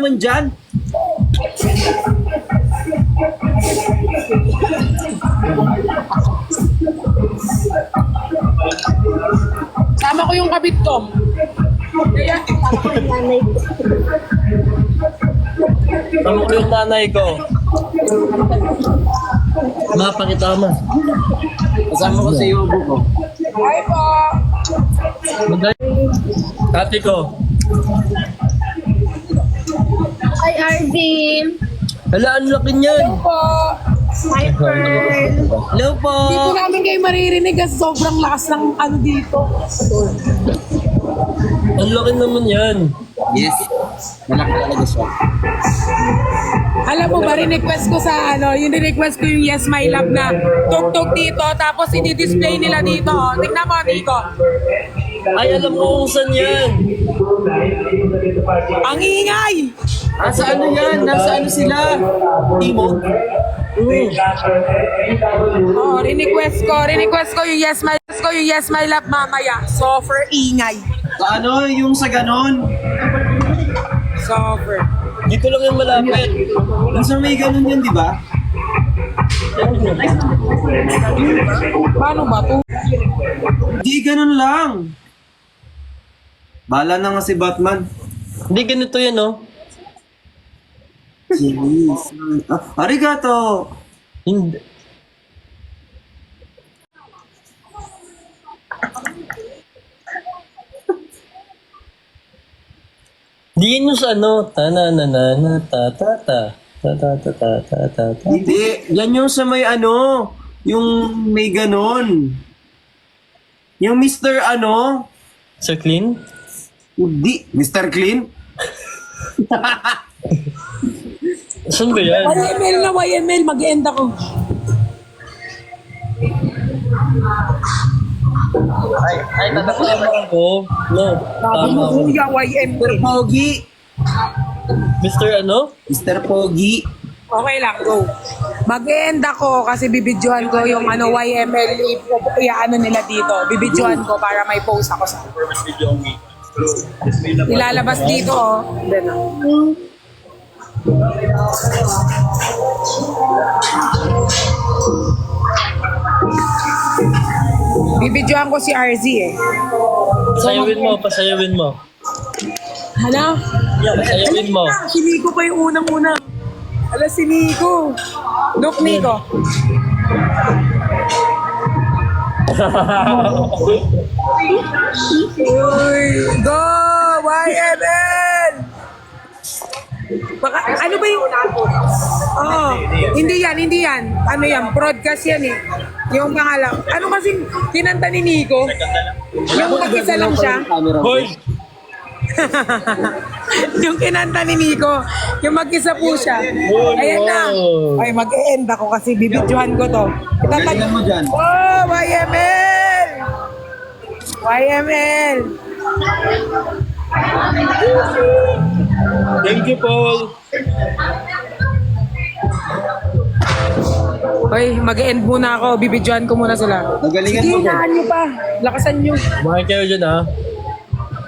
naman dyan. Sama ko yung kabit ko. Tama ko yung nanay ko. Mapakitama. Kasama ko sa yubo ko. Hi po. Ate ko. Hi, Arvin. Hala, ang laki niyan. Po. Hi, Pearl. Hello po. Hindi po namin kayo maririnig kasi sobrang lakas ng ano dito. Ang laki naman yan. Yes. Malaki talaga siya. Alam mo ba, request ko sa ano, yung request ko yung Yes My Love na tuk-tuk dito, tapos i-display nila dito. oh. Tingnan mo, Nico. Ay, alam ko kung saan yan. Ang ingay! Nasa ano yan? Nasa ano sila? Timog? Mm. Oh, request ko, request ko yung Yes My ko yung Yes My Love mamaya. Suffer ingay. Sa ano? Yung sa ganon? Suffer. Dito lang yung malapit. Nasa may ganon yun, di ba? Paano ba to? Di ganon lang. Bala na nga si Batman. Hindi ganito yan, no? Oh. Jeez. Ah, arigato! Hindi. Hindi yun sa ano, tananana, ta ta ta, ta ta ta ta ta ta ta. Hindi, yan yung sa may ano, yung may ganon. Yung Mr. ano? Sir Clean? Hindi. Mr. Clean? Saan ba yan? YML na YML, mag-end ako. Ay, ay, tatama ako. No, Sabi tama mo, ako. kuya, YML. Pogi. Mr. ano? Mr. Pogi. Okay lang, go. Mag-end ako kasi bibidyohan ko yung ano YML i-ano nila dito. Bibidyohan ko para may post ako sa Ilalabas dito, oh. Then, oh. Bibidyohan ko si RZ eh. Pasayawin mo, pasayawin mo. Hala? Pasayawin mo. Si Nico pa yung unang-una. Ala si Nico. Look, Nico. Uy, go! YML! Baka, ano ba yung... Oo. Hindi yan, hindi yan. Ano yan? Broadcast yan eh. Yung pangalan. Ano kasing kinanta ni Nico? Yung mag-isa lang siya. Hoy! yung kinanta ni Nico, yung mag-isa po siya. Ayan na. Ay, mag-e-end ako kasi bibidyohan ko to. Itatag- mo dyan. Oh, YML! YML! Thank you, Paul. Hoy, mag-end muna ako. Bibidyohan ko muna sila. Nagalingan Sige, mo hinaan nyo pa. Lakasan nyo. Kumain kayo dyan, ha?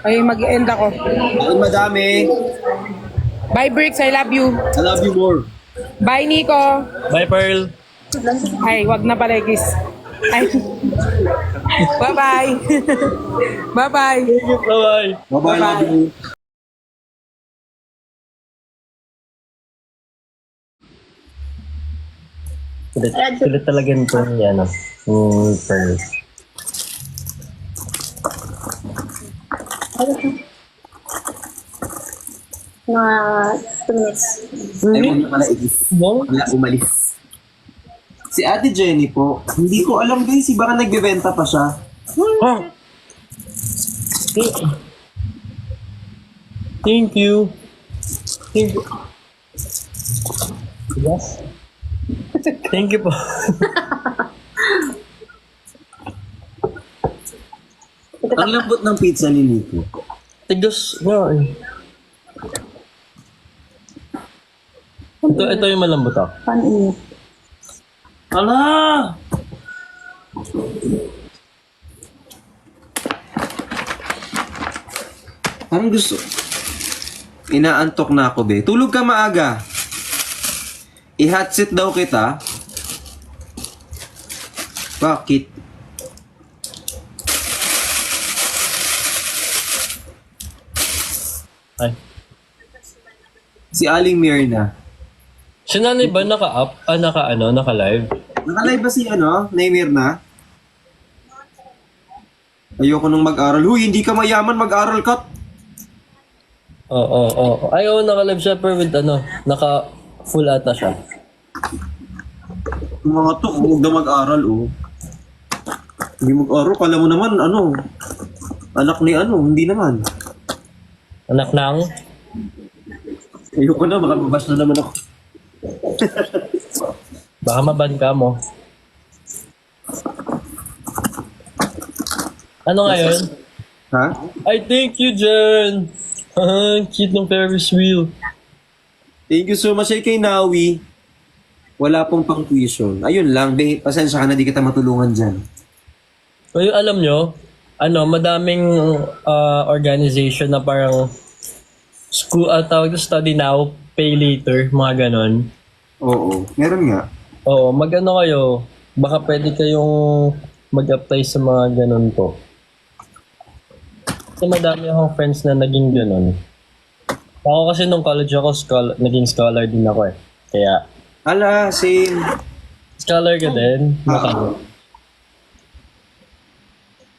Ay, mag-end ako. Ang madami. Bye, Bricks. I love you. I love you more. Bye, Nico. Bye, Pearl. Ay, wag na pala. Ay. Bye-bye. Bye-bye. Bye-bye. Bye-bye. Love you. Kulit, kulit talaga ni ano, ni Pearl. Mga two minutes. Ay, wala pala igis. Bong? Wala umalis. Si Ate Jenny po, hindi ko alam guys, si baka nagbebenta pa siya. Ha? Thank you. Thank you. Yes. Thank you po. Ang lambot ng pizza ni Nico. Tigos nga eh. Ito, ito yung malambot ah. Paninit. Ala! Parang gusto. Inaantok na ako, be. Tulog ka maaga. I-hot seat daw kita. Bakit? Ay. Si Aling Mirna. Si nanay ba naka-up? Ah, naka ano? Naka-live? Nakalive ba si ano? Nay Mirna? Ayoko nung mag-aral. Huy, hindi ka mayaman, mag-aral ka. Oo, oo, oo. Ay, oo, naka-live siya pero with ano, naka-full ata siya. Yung mga to, huwag na mag-aral, oh. Hindi mag-aral, kala mo naman, ano, anak ni ano, hindi naman. Anak ng? Ayoko na, baka mabas na naman ako. Baka maban ka mo. Ano ngayon? Ha? I thank you, Jen! Cute ng Ferris wheel. Thank you so much eh, kay Nawi. Wala pong pang tuition. Ayun lang, be, pasensya ka na di kita matulungan dyan. Ay, alam nyo, ano, madaming ah, organization na parang school, at tawag study now, pay later, mga ganon. Oo, meron nga. Oo, mag-ano kayo, baka pwede kayong mag-apply sa mga ganon po. Kasi madami akong friends na naging ganon. Ako kasi nung college ako, scholar, naging scholar din ako eh. Kaya, Ala, same. scholar ka din? Makano?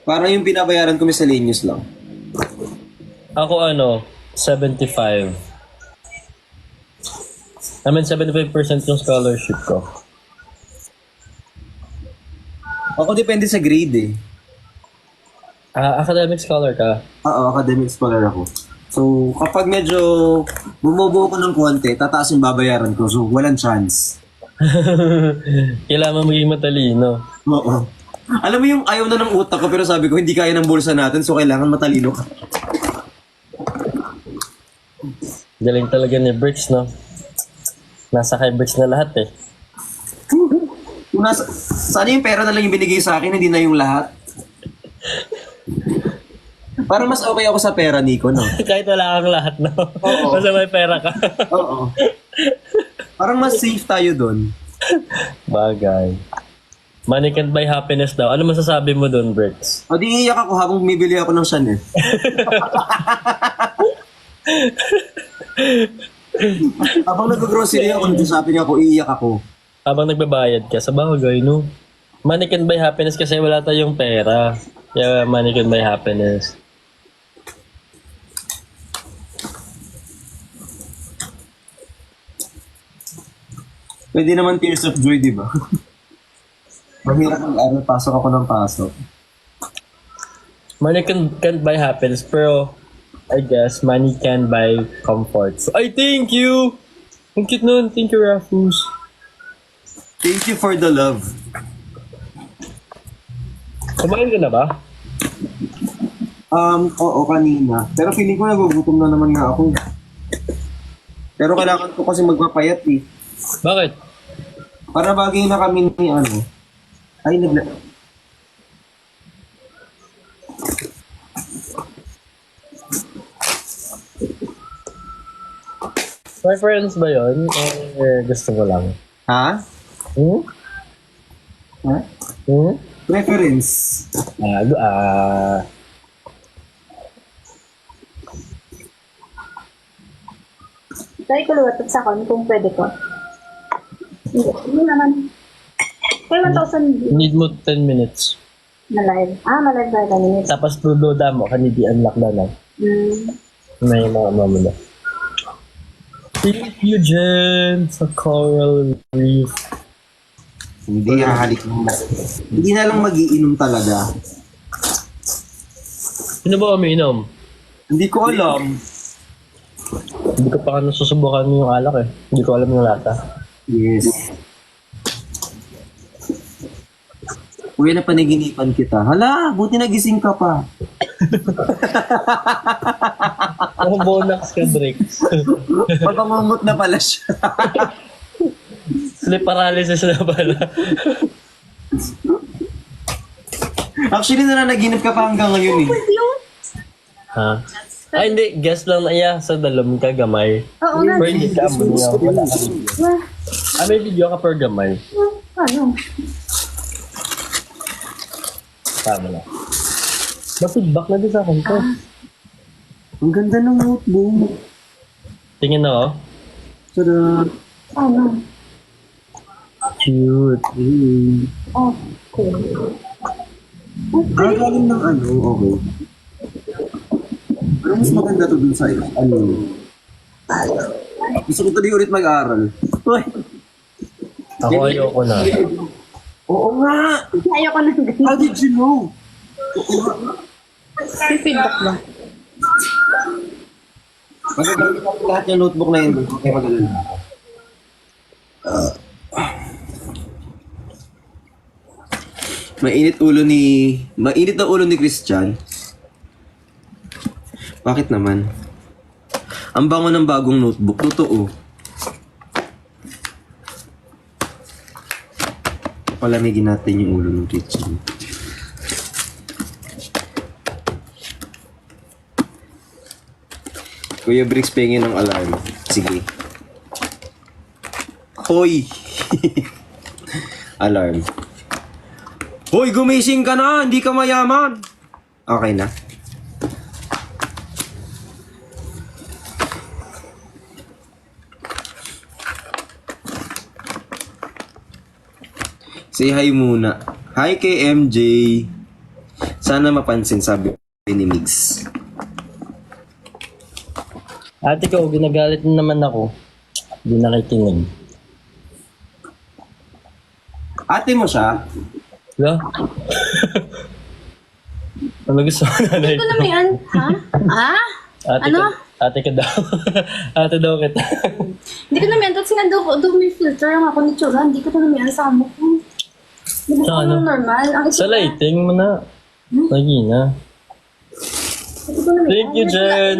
Parang yung binabayaran ko miscellaneous lang. Ako ano, 75. I mean, 75% yung scholarship ko. Ako depende sa grade eh. Ah, academic scholar ka? Oo, academic scholar ako. So, kapag medyo bumubuo ko ng konti, tataas yung babayaran ko. So, walang chance. Kailangan maging matalino. Oo. Alam mo yung ayaw na ng utak ko pero sabi ko hindi kaya ng bulsa natin so kailangan matalino ka. Galing talaga ni Bricks, no? Nasa kay Bricks na lahat eh. Kung nasa, sana yung pera na lang yung binigay sa akin, hindi na yung lahat. Parang mas okay ako sa pera, Nico, no? Kahit wala kang lahat, no? Oo. Basta may pera ka. Oo. Parang mas safe tayo doon. Bagay. Money can't buy happiness daw. Ano masasabi mo doon, Bricks? O di iiyak ako habang bumibili ako ng Chanel. habang nag-grocery ako, nag-shopping ako, iiyak ako. Habang nagbabayad ka, sa bagay, no? Money can buy happiness kasi wala tayong pera. Kaya money can buy happiness. Pwede naman tears of joy, di ba? Mahirap ang araw, pasok ako ng pasok. Money can, can't buy happiness, pero I guess money can buy comfort. So, I thank you! Ang cute nun. Thank you, Rafus. Thank you for the love. Kumain ka na ba? Um, oo, kanina. Pero feeling ko nagugutom na naman nga ako. Pero kailangan ko kasi magpapayat eh. Bakit? Para bagay na kami ni ano. Ay, nagla... Preference ba yun? Eh, gusto ko lang. Ha? Hmm? Ha? Hmm? Preference. Ah, gu- ah. Try ko luwatot sa kon kung pwede ko. Hindi, hindi naman. Kaya 1,000 need mo 10 minutes. na live. Ah, ma-live ba ka minutes? Tapos dudoda mo, kanidi unlock na lang. Hmm. May mga mamula. Thank you, Jen, sa Coral Reef. Hindi hahalik ng Hindi na lang magiinom talaga. Sino ba umiinom? Hindi ko alam. Hindi ko pa ka nasusubukan yung alak eh. Hindi ko alam yung lata. Yes. Kuya, na panaginipan kita. Hala, buti nagising ka pa. Ako bonax ka, Drix. Pagkamungot na pala siya. Sleep paralysis na pala. Actually, nananaginip ka pa hanggang ngayon eh. ha? Ay, hindi. Guess lang na iya sa dalom ka gamay. Oo nga. Pwede ka mo niya. Wala ka Ah, may video ka per gamay. Ano? Tama na. Ma-feedback na din sa akin to. Ang ganda ng notebook. Tingin na oh. Sarap. Ano? Cute. Mm. Oh, cool. Ah, galing ng ano, okay. Pero mas maganda to dun sa ano. Gusto ko tuloy ulit mag-aral. Uy! Ako ayoko na. Oo nga! Ayoko na ganun. How did you know? May feedback ba? Magagamit natin lahat yung notebook na yun. Okay, mag-alala. Mainit ulo ni... Mainit na ulo ni Christian. Bakit naman? Ang bango ng bagong notebook. Totoo. Palamigin natin yung ulo ng Christian. Kuya Briggs pengin ng alarm. Sige. Hoy! alarm. Hoy, gumising ka na! Hindi ka mayaman! Okay na. Say hi muna. Hi kay MJ. Sana mapansin sabi ni Migs. Ate ko, ginagalit na naman ako. Hindi nakikinig. Ate mo siya? Wala? ano gusto mo nanay? Ito naman yan. Ha? Ha? Ate Ano? Ka, ate ka daw. ate daw kita. Hindi ko naman. Tapos nga daw, daw may filter ang ako ni Chura. Hindi ko na naman sa mo ko. Hindi ko Sa ano? normal. Ang Sa lighting mo na. Lagi na. Thank you, Jen.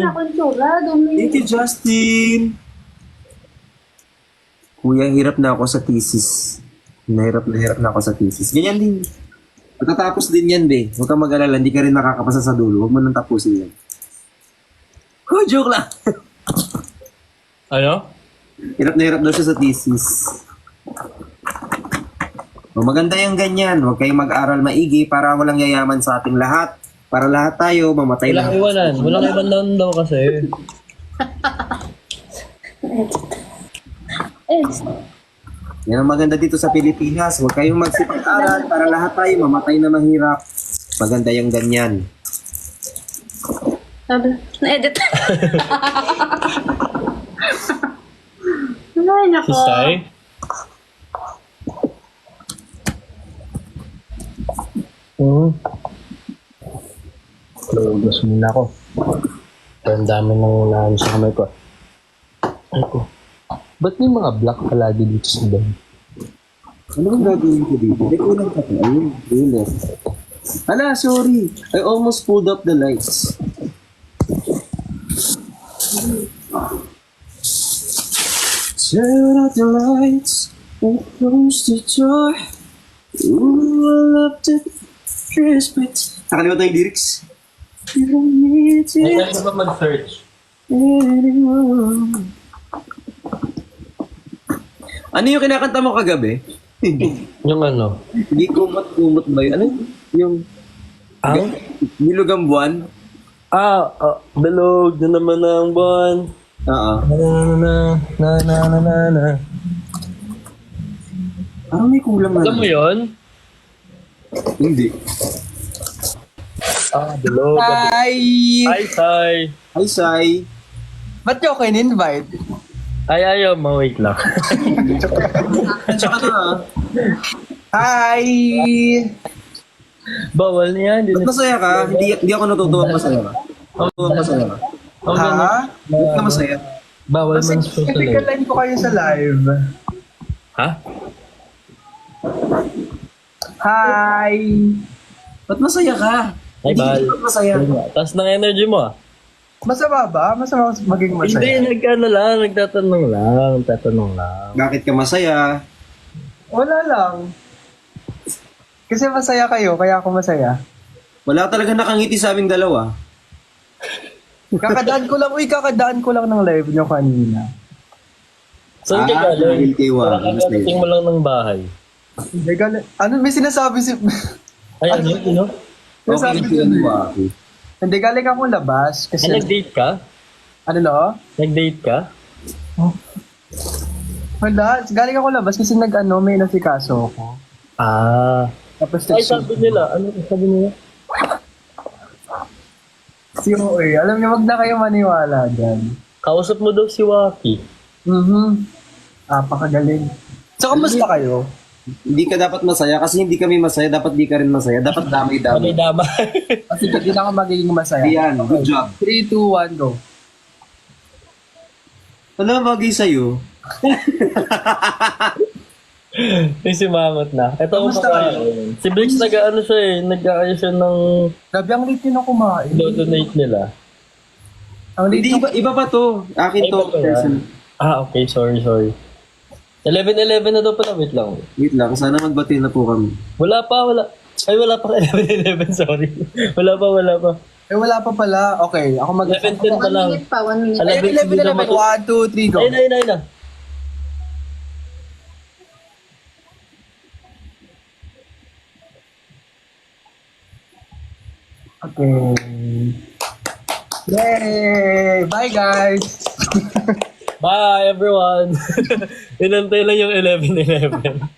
Thank you, Justin! Kuya, hirap na ako sa thesis. Nahirap na hirap na ako sa thesis. Ganyan din. Pagkatapos din yan, be. Huwag kang mag-alala, hindi ka rin nakakapasa sa dulo. Huwag mo nang tapusin yan. Oh, joke lang. Ano? hirap na hirap daw siya sa thesis. O, maganda yung ganyan. Huwag kayong mag-aral maigi para walang yayaman sa ating lahat. Para lahat tayo, mamatay Walang lahat. iwanan. Walang iwanan daw kasi. Eh, Yan ang maganda dito sa Pilipinas. Huwag kayong magsipag-aral para lahat tayo mamatay na mahirap. Maganda yung ganyan. sabi. Na-edit. Ay, nako. Si Sai? Hmm. Lugas muna ako. Ang dami nang unahan sa kamay ko. Ay ko. Ba't may mga black palagi dito sa bed? Ano bang gagawin ko dito? May kulang ka pa. Ayun, ayun. Hala, sorry. I almost pulled up the lights. Turn out the lights and close the door. Ooh, I love the Christmas. Nakalimutan yung lyrics. You don't need to Ay, ano ba mag-search? Ano yung kinakanta mo kagabi? Yung ano? Hindi kumot-kumot ba yun? Ano yun? yung Ang? nilugang buwan? Ah, ah, bilog na naman ang buwan. Oo. Na na na na na na na. Parang may kulang na. Alam mo yun? Hindi. Ah, bilog. Hi! Hi, Sai. Hi, Sai. Ba't niyo ako in-invite? Ay, ayaw, ma-wait lang. Tsaka na ah. Hi! Bawal na yan. Ba't masaya ka? Hindi, hindi ako natutuwa masaya ka. Natutuwa masaya ka. Ganun. Ha? Ba't ka masaya? Bawal Kasi man social typical line ko kayo sa live. Ha? Hi! Ba't masaya ka? Ay, Hindi, bal. Ba't masaya? Taas ng energy mo ah. Masama ba? Masama maging Hindi, masaya? nagkano lang. Nagtatanong lang. Nagtatanong lang. Bakit ka masaya? Wala lang. Kasi masaya kayo, kaya ako masaya. Wala talaga nakangiti sa aming dalawa. Kakadaan ko lang, uy, kakadaan ko lang ng live nyo kanina. Saan ka Ah, galing? kay Juan. Parang kagating mo lang ng bahay. Ano, may sinasabi si... Ay, ano? Ano? may Okay, si ano. Hindi, galing akong labas. Kasi, Ay, nag-date ka? ano no? Nag-date ka? Wala, galing ako labas kasi nag-ano, may nasikaso ako. Ah. Tapos Ay, sabi nila. Ano sabi nila? si Oe. Alam niyo, wag na kayo maniwala dyan. Kausap mo daw si Waki. Mhm. Napakagaling. So, kamusta kayo? Hindi ka dapat masaya kasi hindi kami masaya, dapat di ka rin masaya. Dapat damay-damay. dama? Kasi hindi na ako magiging masaya. Yan, good job. 3, 2, 1, go. Ano bagay sa'yo? May simangot na. Ito ang Kamusta makain. Si Briggs nag-ano siya eh. Nag-aayos siya ng Grabe, ang late yun ako kumain. do-donate nila. Ang late Hindi, iba, iba pa to. Akin Ay, to. iba yan? Ah, okay. Sorry, sorry. 11-11 na daw pala. Wait lang. Wait lang, sana magbati na po kami. Wala pa, wala. Ay, wala pa 11-11. Sorry. Wala pa, wala pa. Eh, wala pa pala. Okay, ako mag- 11-10 pa One lang. minute pa, one minute. Alam- Ay, 11, 11, 1, 2, 3, go. Ayun na, ayun na, ayun na. Okay. Yay! Bye, guys! Bye, everyone. Inantay lang yung 11-11.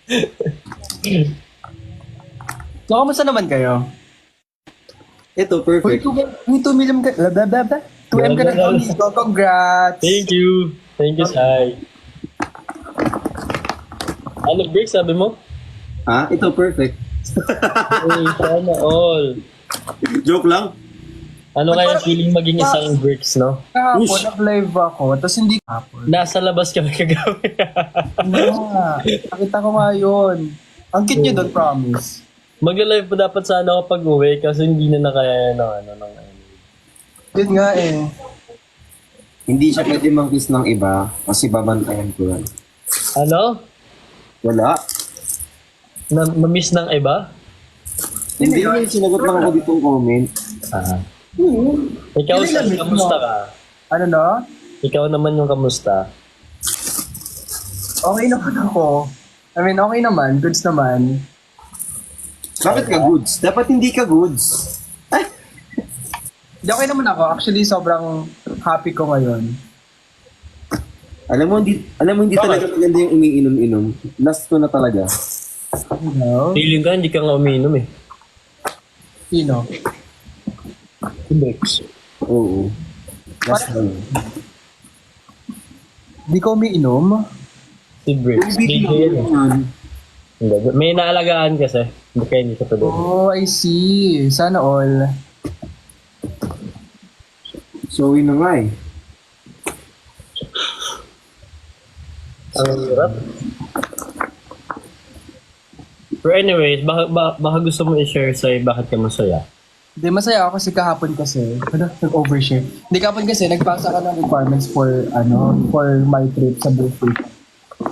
So, kamusta naman kayo? Ito, Uy, perfect. 2 million ka, blah, blah, blah, blah. 2M ka na daw. So, congrats! Thank you. Thank you, Sai. Ano, Brick, sabi mo? Ha? Ito, perfect. Uy, sana all. Joke lang. Ano kaya feeling maging isang Bricks, no? Kahapon, Ush. nag-live ako, tapos hindi kahapon. Nasa labas kami kagabi. Yeah, nakita ko nga yun. Ang cute niyo doon, promise. Magla-live pa dapat sana ako pag uwi kasi hindi na nakaya ng ano ng ano. Yun nga eh. Hindi siya pwede mang-kiss ng iba kasi babantayan ko yan. Ano? Wala. Na, ma-miss ng iba? Hindi naman sinagot lang ako ditong comment. Ah. Ikaw, Hindi kamusta ka? Ano no? Ikaw naman yung kamusta? Okay naman ako. I mean, okay naman. Goods naman. Bakit ka goods? Dapat hindi ka goods. Hindi, okay naman ako. Actually, sobrang happy ko ngayon. Alam mo, hindi, alam mo, hindi talaga maganda yung umiinom-inom. Last ko na talaga. Know? Feeling ka, hindi ka nga umiinom eh. Sino? Si Bricks. Oo. Last na yun. Di ko umiinom? Si Bricks. Hindi. May naalagaan kasi. Hindi kaya hindi ka pwede. Oh, I see. Sana all. So, yun na nga eh. Ang hirap. Pero anyways, baka, baka, baka gusto mo i-share sa'yo bakit ka masaya. Hindi, masaya ako kasi kahapon kasi, ano, nag-overshare. Hindi kahapon kasi, nagpasa ka ng requirements for, ano, for my trip sa birthday.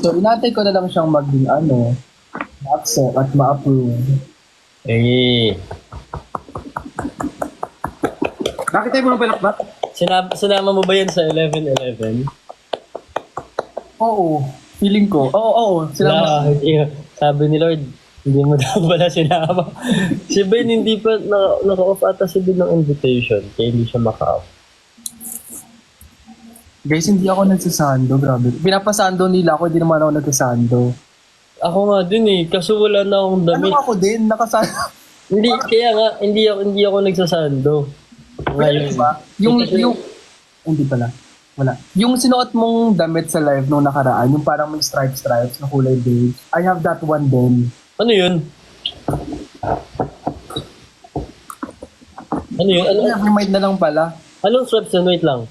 So, inatay ko na lang siyang maging, ano, ma-accept at ma-approve. Eh, Bakit tayo mga balakbat? sinama, sinama mo ba yan sa 11-11? Oo, feeling ko. Oo, oo, sila Na, yeah, sabi ni Lord, hindi mo daw pala sinama. si Ben, hindi pa, naka, naka-off ata si Ben ng invitation, kaya hindi siya maka-off. Guys, hindi ako nagsasando, grabe. Pinapasando nila ako, hindi naman ako nagsasando. Ako nga din eh, kaso wala na akong Ano damit. ako din, nakasando. Hindi, kaya nga, hindi ako, hindi ako nagsasando. Ngayon. Diba? Yung, yung, hindi pala. Wala. Yung sinuot mong damit sa live nung nakaraan, yung parang may stripe-stripes na kulay beige, I have that one din. Ano yun? Ano yun? Ano, Never mind na lang pala. anong straps yun? Wait lang.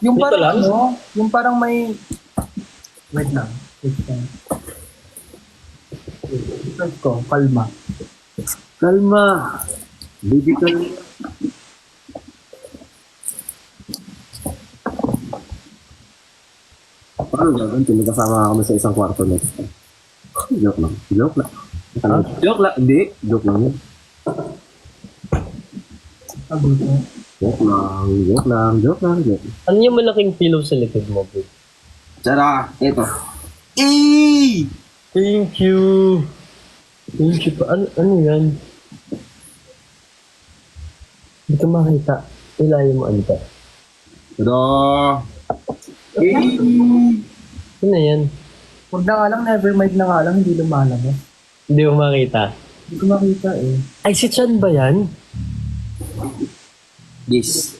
Yung Dito parang lang? ano, yung parang may... Wait lang. Wait lang. Wait ko, kalma. Kalma. Baby, kalma. Paano gagawin? Pinagkasama kami sa isang kwarto next time. Joke lang. Joke lang. Joke lang. Hindi. Joke lang yun. Joke lang, joke lang, joke lang, joke lang. Ano yung malaking pillow sa likod mo, bro? Tsara, ito. Eh! Thank you. Thank you pa. Ano, ano yan? Hindi ka makita. Ilayo mo anta. Tada! Eh! Ano yan? Huwag na nga lang, never mind na nga lang, hindi lumalabas. Hindi mo makita. Hindi ko makita eh. Ay, si Chan ba yan? Yes.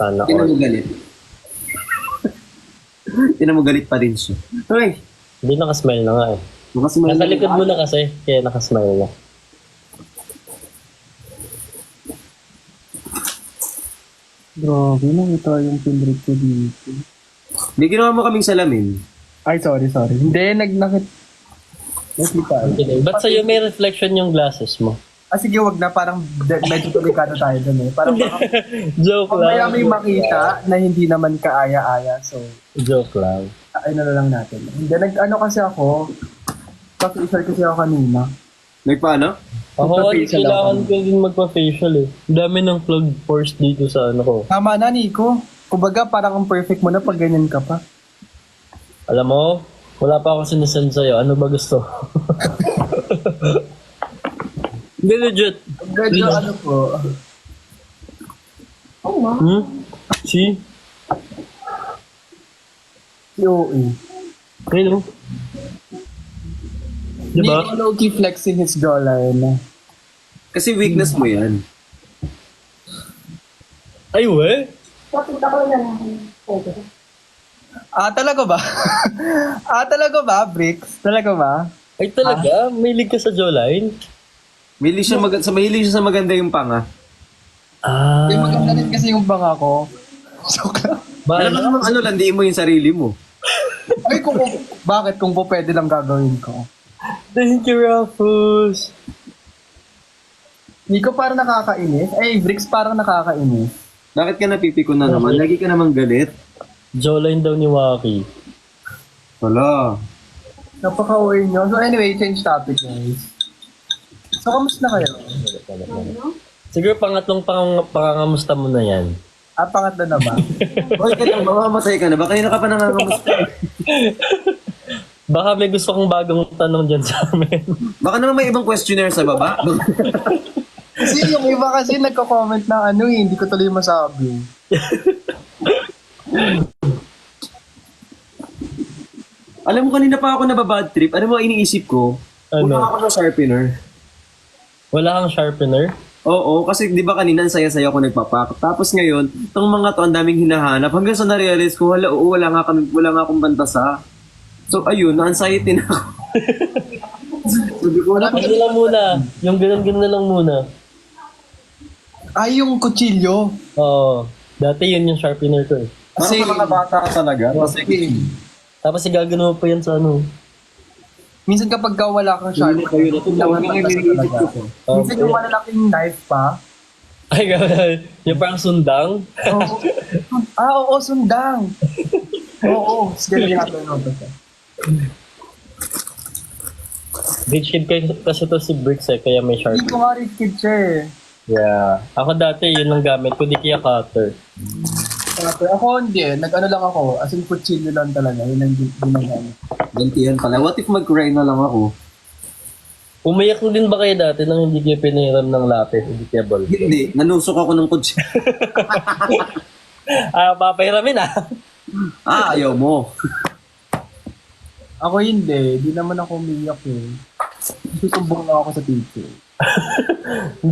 Sana Tinan all. mo galit. Tinan mo galit pa rin siya. Okay. Hindi nakasmile na nga eh. Bukas mo Nasa likod mo na kasi, kaya nakasmile na. Grabe, nakita yung pinrip ko dito. Hindi ginawa mo kaming salamin. Ay, sorry, sorry. Hindi, nag nakit... Nakita. Kidding. Ba't sa'yo may reflection yung glasses mo? Ah, sige, wag na. Parang de- medyo delikado tayo dun eh. Parang baka Joke mamaya lang. may makita na hindi naman kaaya-aya. So, Joke lang. ay na lang natin. Hindi, nag ano kasi ako, pa-facial kasi ako kanina. Nagpaano? Ako, Magpa-facial kailangan ako. ko din magpa-facial eh. Ang dami ng plug force dito sa ano ko. Tama na, Nico. Kumbaga, parang ang perfect mo na pag ganyan ka pa. Alam mo, wala pa ako sinasend sa'yo. Ano ba gusto? Hindi legit. Medyo ano po. Hmm? See? COE. Hello? Diba? Nico low-key flexing his jawline. Kasi weakness mo yan. Ay, we? Kapit ako na lang. Pwede. Ah, talaga ba? ah, talaga ba, Bricks? Talaga ba? Ay, talaga? May lig ka sa jawline? Mahilig siya, mag- sa, mahilig siya sa maganda yung panga. Ah. May maganda rin kasi yung banga ko. Joke lang. Alam mo namang ano, landiin mo yung sarili mo. Ay, kung, kung- bakit kung po pwede lang gagawin ko? Thank you, Rufus. Nico parang nakakainis. Ay, Bricks parang nakakainis. Bakit ka napipiko na naman? Lagi ka namang galit. Jawline daw ni Waki. Wala. Napaka-uwi nyo. So anyway, change topic guys. So, kamusta kayo? Siguro pangatlong pang pangangamusta mo na yan. Ah, pangatlo na ba? Hoy, ka lang, mamamatay ka na. Baka yun ka pa nangangamusta. Baka may gusto kong bagong tanong dyan sa amin. Baka naman may ibang questionnaire sa baba. kasi yung iba kasi nagko-comment na ano eh, hindi ko tuloy masabi. Alam mo, kanina pa ako nababad trip. Ano mo iniisip ko? Ano? Wala ako ng sharpener. Wala kang sharpener? Oo, kasi di ba kanina ang saya-saya ko nagpapak. Tapos ngayon, itong mga to ang daming hinahanap. Hanggang sa na-realize ko, wala, oo, wala nga, kami, wala nga akong bantasa. So ayun, na-anxiety na ako. Sabi ko, wala Ano lang muna. Yung ganun-ganun na lang muna. Ay, yung kutsilyo. Oo. Dati yun yung sharpener ko eh. Parang Kasi- sa mga bata talaga. Kasi, Tapos igagano mo pa yan sa ano. Minsan kapag ka wala kang Hindi sharp, kayo na ito. naman Huwag batas nga iniisip talaga. ko. Minsan yung malalaking knife pa. Ay, gano'n. yung parang sundang. Oo. ah, oo, sundang. Oo, sige, ba siya? Rich kid kasi, kasi to si Bricks eh, kaya may Hindi sharpener. ko nga rich kid siya eh. Yeah. Ako dati, yun ang gamit ko, di kaya cutter. Tapos ako hindi, nag-ano lang ako, as in kutsilyo lang talaga, yun ang gin- ginagamit. gantihan pala. What if mag-cry na lang ako? Umiyak din ba kayo dati nang hindi kayo pinahiram ng lapis, hindi kaya ball? Hindi, nanusok ako ng kutsi. Ah, papahiramin ah. ah, ayaw mo. Ako hindi, di naman ako umiyak eh. Susumbong lang ako sa teacher.